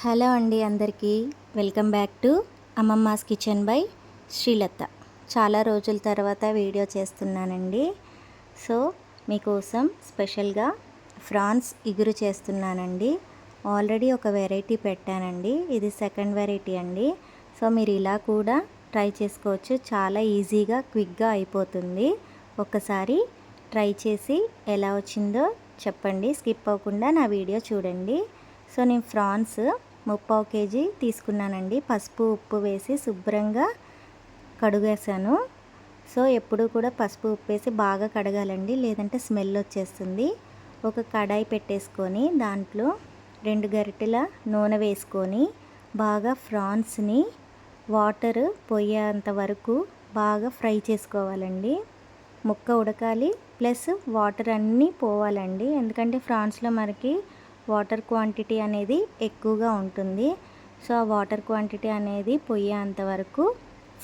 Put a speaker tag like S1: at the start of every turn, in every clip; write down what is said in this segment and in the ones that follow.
S1: Hello అండి అందరికీ. Welcome back to Ammamma's kitchen by Srilatha. చాలా రోజుల తర్వాత వీడియో చేస్తున్నానండి. సో మీకోసం స్పెషల్గా ఫ్రాన్స్ ఇగురు చేస్తున్నానండి. ఆల్రెడీ ఒక వెరైటీ పెట్టానండి. ఇది సెకండ్ వెరైటీ అండి. సో మీరు ఇలా కూడా ట్రై చేసుకోవచ్చు. చాలా ఈజీగా క్విక్గా అయిపోతుంది. ఒకసారి ట్రై చేసి ఎలా వచ్చిందో చెప్పండి. స్కిప్ అవ్వకుండా నా వీడియో చూడండి. సో నేను ఫ్రాన్స్ ముప్పావు కేజీ తీసుకున్నానండి. పసుపు ఉప్పు వేసి శుభ్రంగా కడుగేశాను. సో ఎప్పుడు కూడా పసుపు ఉప్పు వేసి బాగా కడగాలండి. లేదంటే స్మెల్ వచ్చేస్తుంది. ఒక కడాయి పెట్టేసుకొని దాంట్లో రెండు గరిటెల నూనె వేసుకొని బాగా ఫ్రాన్స్ని వాటర్ పోయేంత వరకు బాగా ఫ్రై చేసుకోవాలండి. ముక్క ఉడకాలి ప్లస్ వాటర్ అన్నీ పోవాలండి. ఎందుకంటే ఫ్రాన్స్లో మనకి వాటర్ క్వాంటిటీ అనేది ఎక్కువగా ఉంటుంది. సో ఆ వాటర్ క్వాంటిటీ అనేది పోయేంత వరకు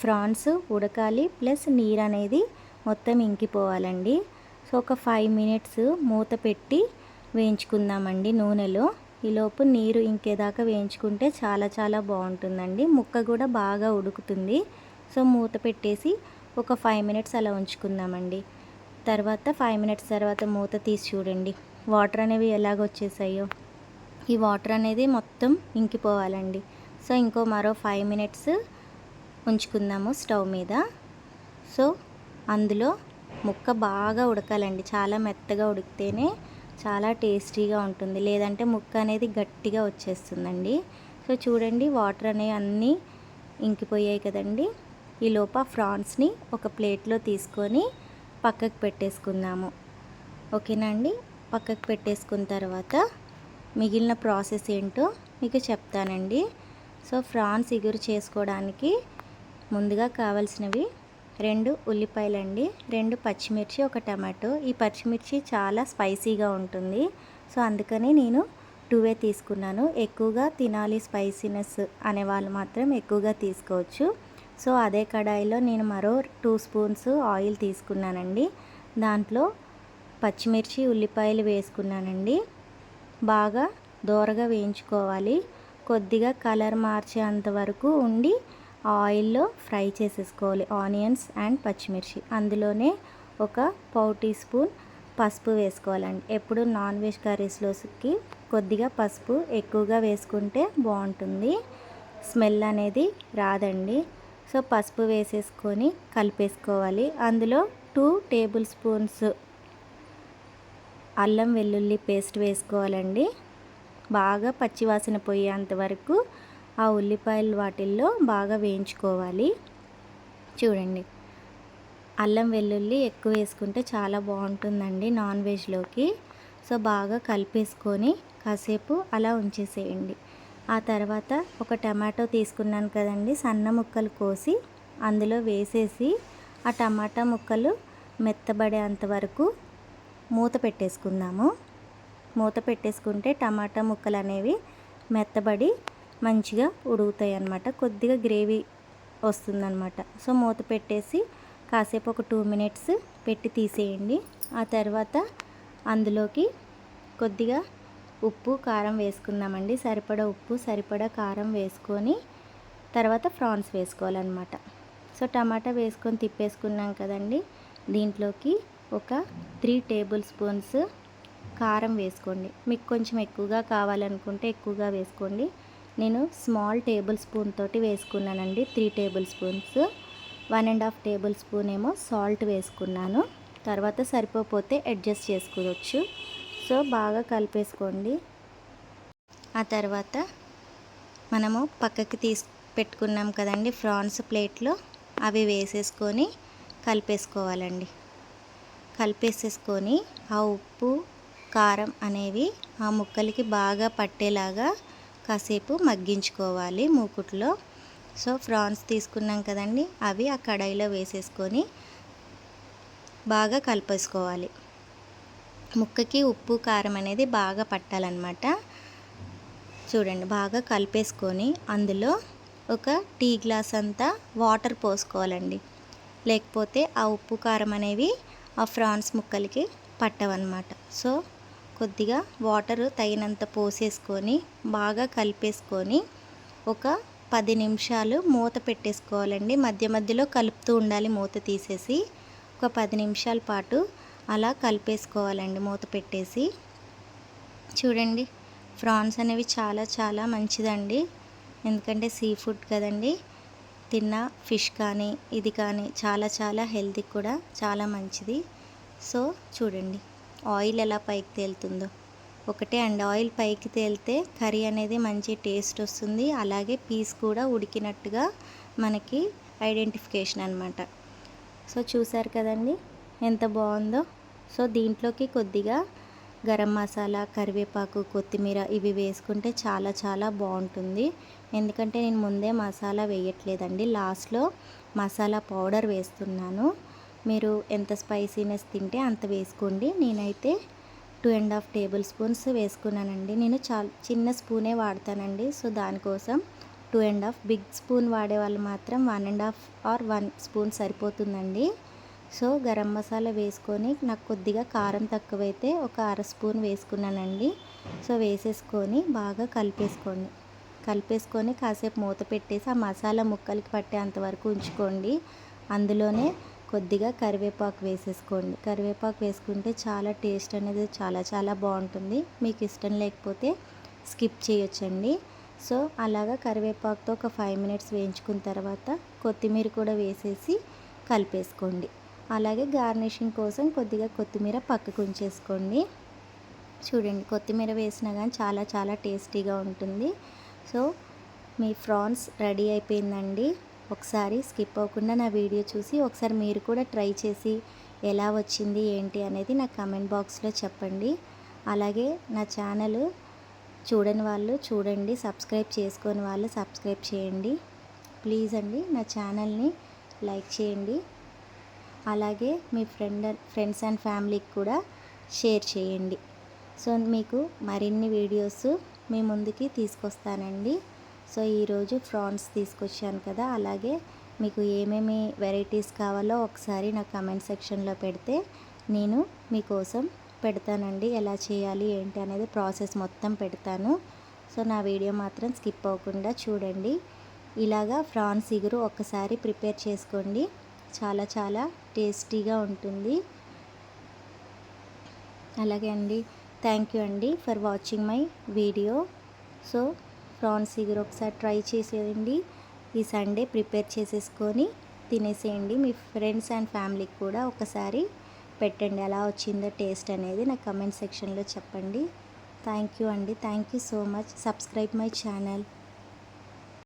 S1: ఫ్రాన్స్ ఉడకాలి ప్లస్ నీరు అనేది మొత్తం ఇంకిపోవాలండి. సో ఒక ఫైవ్ మినిట్స్ మూత పెట్టి వేయించుకుందామండి నూనెలో. ఈలోపు నీరు ఇంకేదాకా వేయించుకుంటే చాలా చాలా బాగుంటుందండి. ముక్క కూడా బాగా ఉడుకుతుంది. సో మూత పెట్టేసి ఒక ఫైవ్ మినిట్స్ అలా ఉంచుకుందామండి. తర్వాత ఫైవ్ మినిట్స్ తర్వాత మూత తీసి చూడండి. వాటర్ అనేవి ఎలాగ వచ్చేసాయో. ఈ వాటర్ అనేది మొత్తం ఇంకిపోవాలండి. సో ఇంకో మరో ఫైవ్ మినిట్స్ ఉంచుకుందాము స్టవ్ మీద. సో అందులో ముక్క బాగా ఉడకాలండి. చాలా మెత్తగా ఉడికితేనే చాలా టేస్టీగా ఉంటుంది. లేదంటే ముక్క అనేది గట్టిగా వచ్చేస్తుందండి. సో చూడండి వాటర్ అనేవి అన్నీ ఇంకిపోయాయి కదండి. ఈ లోప ఫ్రాన్స్ని ఒక ప్లేట్లో తీసుకొని పక్కకు పెట్టేసుకుందాము. ఓకేనా అండి? పక్కకు పెట్టేసుకున్న తర్వాత మిగిలిన ప్రాసెస్ ఏంటో మీకు చెప్తానండి. సో ఫ్రాన్స్ ఇగురు చేసుకోవడానికి ముందుగా కావాల్సినవి రెండు ఉల్లిపాయలండి రెండు పచ్చిమిర్చి ఒక టమాటో. ఈ పచ్చిమిర్చి చాలా స్పైసీగా ఉంటుంది. సో అందుకని నేను టూవే తీసుకున్నాను. ఎక్కువగా తినాలి స్పైసీనెస్ అనే వాళ్ళు మాత్రం ఎక్కువగా తీసుకోవచ్చు. సో అదే కడాయిలో నేను మరో టూ స్పూన్స్ ఆయిల్ తీసుకున్నానండి. దాంట్లో పచ్చిమిర్చి ఉల్లిపాయలు వేసుకున్నానండి. బాగా దోరగా వేయించుకోవాలి. కొద్దిగా కలర్ మార్చేంత వరకు ఉండి ఆయిల్లో ఫ్రై చేసేసుకోవాలి. ఆనియన్స్ అండ్ పచ్చిమిర్చి. అందులోనే ఒక పావు టీ స్పూన్ పసుపు వేసుకోవాలండి. ఎప్పుడు నాన్ వెజ్ కర్రీస్లోకి కొద్దిగా పసుపు ఎక్కువగా వేసుకుంటే బాగుంటుంది. స్మెల్ అనేది రాదండి. సో పసుపు వేసేసుకొని కలిపేసుకోవాలి. అందులో టూ టేబుల్ స్పూన్స్ అల్లం వెల్లుల్లి పేస్ట్ వేసుకోవాలండి. బాగా పచ్చివాసన పోయేంత వరకు ఆ ఉల్లిపాయలు వాటిల్లో బాగా వేయించుకోవాలి. చూడండి అల్లం వెల్లుల్లి ఎక్కువ వేసుకుంటే చాలా బాగుంటుందండి నాన్ వెజ్లోకి. సో బాగా కలిపేసుకొని కాసేపు అలా ఉంచేసేయండి. ఆ తర్వాత ఒక టమాటో తీసుకున్నాను కదండి సన్న ముక్కలు కోసి అందులో వేసేసి ఆ టమాటా ముక్కలు మెత్తబడేంత వరకు మూత పెట్టేసుకుందాము. మూత పెట్టేసుకుంటే టమాటా ముక్కలు అనేవి మెత్తబడి మంచిగా ఉడుగుతాయి అన్నమాట కొద్దిగా గ్రేవీ వస్తుందన్నమాట. సో మూత పెట్టేసి కాసేపు ఒక టూ మినిట్స్ పెట్టి తీసేయండి. ఆ తర్వాత అందులోకి కొద్దిగా ఉప్పు కారం వేసుకుందామండి. సరిపడా ఉప్పు సరిపడా కారం వేసుకొని తర్వాత ఫ్రాన్స్ వేసుకోవాలన్నమాట. సో టమాటా వేసుకొని తిప్పేసుకున్నాం కదండి. దీంట్లోకి ఒక త్రీ టేబుల్ స్పూన్స్ కారం వేసుకోండి. మీకు కొంచెం ఎక్కువగా కావాలనుకుంటే ఎక్కువగా వేసుకోండి. నేను స్మాల్ టేబుల్ స్పూన్ తోటి వేసుకున్నానండి. Three tablespoons. One and half tablespoon ఏమో సాల్ట్ వేసుకున్నాను. తర్వాత సరిపోతే అడ్జస్ట్ చేసుకోవచ్చు. సో బాగా కలిపేసుకోండి. ఆ తర్వాత మనము పక్కకి తీసి పెట్టుకున్నాం కదండి ఫ్రాన్స్ ప్లేట్లో. అవి వేసేసుకొని కలిపేసుకోవాలండి. కలిపేసేసుకొని ఆ ఉప్పు కారం అనేవి ఆ ముక్కలకి బాగా పట్టేలాగా కాసేపు మగ్గించుకోవాలి మూకుట్లో. సో ఫ్రాన్స్ తీసుకున్నాం కదండి అవి ఆ కడాయిలో వేసేసుకొని బాగా కలిపేసుకోవాలి. ముక్కకి ఉప్పు కారం అనేది బాగా పట్టాలన్నమాట. చూడండి బాగా కలిపేసుకొని అందులో ఒక టీ గ్లాస్ అంతా వాటర్ పోసుకోవాలండి. లేకపోతే ఆ ఉప్పు కారం అనేవి ఆ ఫ్రాన్స్ ముక్కలకి పట్టవన్నమాట. సో కొద్దిగా వాటర్ తగినంత పోసేసుకొని బాగా కలిపేసుకొని ఒక పది నిమిషాలు మూత పెట్టేసుకోవాలండి. మధ్య మధ్యలో కలుపుతూ ఉండాలి మూత తీసేసి. ఒక పది నిమిషాల పాటు అలా కలిపేసుకోవాలండి మూత పెట్టేసి. చూడండి ఫ్రాన్స్ అనేవి చాలా చాలా మంచిదండి. ఎందుకంటే సీ ఫుడ్ కదండి. తిన్న ఫిష్ కానీ ఇది కానీ చాలా చాలా హెల్తీ కూడా చాలా మంచిది. సో చూడండి ఆయిల్ ఎలా పైకి తేలుతుందో. ఒకటే అండ్ ఆయిల్ పైకి తేలితే కర్రీ అనేది మంచి టేస్ట్ వస్తుంది. అలాగే పీస్ కూడా ఉడికినట్టుగా మనకి ఐడెంటిఫికేషన్ అనమాట సో చూసారు కదండి ఎంత బాగుందో. సో దీంట్లోకి కొద్దిగా గరం మసాలా కరివేపాకు కొత్తిమీర ఇవి వేసుకుంటే చాలా చాలా బాగుంటుంది. ఎందుకంటే నేను ముందే మసాలా వేయట్లేదండి. లాస్ట్లో మసాలా పౌడర్ వేస్తున్నాను. మీరు ఎంత స్పైసీనెస్ తింటే అంత వేసుకోండి. నేనైతే two and half tablespoons వేసుకున్నానండి. నేను చాలా చిన్న స్పూనే వాడతానండి. సో దానికోసం two and half big spoon వాడే వాళ్ళు మాత్రం one and half or one spoon సరిపోతుందండి. సో గరం మసాలా వేసుకొని నాకు కొద్దిగా కారం తక్కువైతే ఒక అర స్పూన్ వేసుకున్నానండి. సో వేసేసుకొని బాగా కలిపేసుకోండి. కలిపేసుకొని కాసేపు మూత పెట్టేసి ఆ మసాలా ముక్కలకి పట్టేంత వరకు ఉంచుకోండి. అందులోనే కొద్దిగా కరివేపాకు వేసేసుకోండి. కరివేపాకు వేసుకుంటే చాలా టేస్ట్ అనేది చాలా చాలా బాగుంటుంది. మీకు ఇష్టం లేకపోతే స్కిప్ చేయొచ్చండి. సో అలాగా కరివేపాకుతో ఒక ఫైవ్ మినిట్స్ వేయించుకున్న తర్వాత కొత్తిమీర కూడా వేసేసి కలిపేసుకోండి. అలాగే గార్నిషింగ్ కోసం కొద్దిగా కొత్తిమీర పక్కకు ఉంచేసుకోండి. చూడండి కొత్తిమీర వేసినా కానీ చాలా చాలా టేస్టీగా ఉంటుంది. సో మీ ఫ్రాన్స్ రెడీ అయిపోయిందండి. ఒకసారి స్కిప్ అవ్వకుండా నా వీడియో చూసి ఒకసారి మీరు కూడా ట్రై చేసి ఎలా వచ్చింది ఏంటి అనేది నా కమెంట్ బాక్స్లో చెప్పండి. అలాగే నా ఛానల్ చూడని వాళ్ళు చూడండి సబ్స్క్రైబ్ చేసుకొని వాళ్ళు సబ్స్క్రైబ్ చేయండి. ప్లీజ్ అండి నా ఛానల్ని లైక్ చేయండి. అలాగే మీ ఫ్రెండ్ ఫ్రెండ్స్ అండ్ ఫ్యామిలీకి కూడా షేర్ చేయండి. సో మీకు మరిన్ని వీడియోస్ మీ ముందుకి తీసుకొస్తానండి. సో ఈరోజు ఫ్రాన్స్ తీసుకొచ్చాను కదా అలాగే మీకు ఏమేమి వెరైటీస్ కావాలో ఒకసారి నా కమెంట్ సెక్షన్లో పెడితే నేను మీకోసం పెడతానండి. ఎలా చేయాలి ఏంటి అనేది ప్రాసెస్ మొత్తం పెడతాను. సో నా వీడియో మాత్రం స్కిప్ అవ్వకుండా చూడండి. ఇలాగా ఫ్రాన్స్ ఇగురు ఒక్కసారి ప్రిపేర్ చేసుకోండి. చాలా చాలా టేస్టీగా ఉంటుంది. అలాగే అండి థ్యాంక్ యూ అండి for watching my video so prawns iguru ఒకసారి ట్రై చేసేయండి. ఈ సండే ప్రిపేర్ చేసేసుకొని తినేసేయండి. మీ ఫ్రెండ్స్ అండ్ ఫ్యామిలీకి కూడా ఒకసారి పెట్టండి. ఎలా వచ్చిందో టేస్ట్ అనేది నా కమెంట్ సెక్షన్లో చెప్పండి. థ్యాంక్ యూ అండి thank you so much subscribe my channel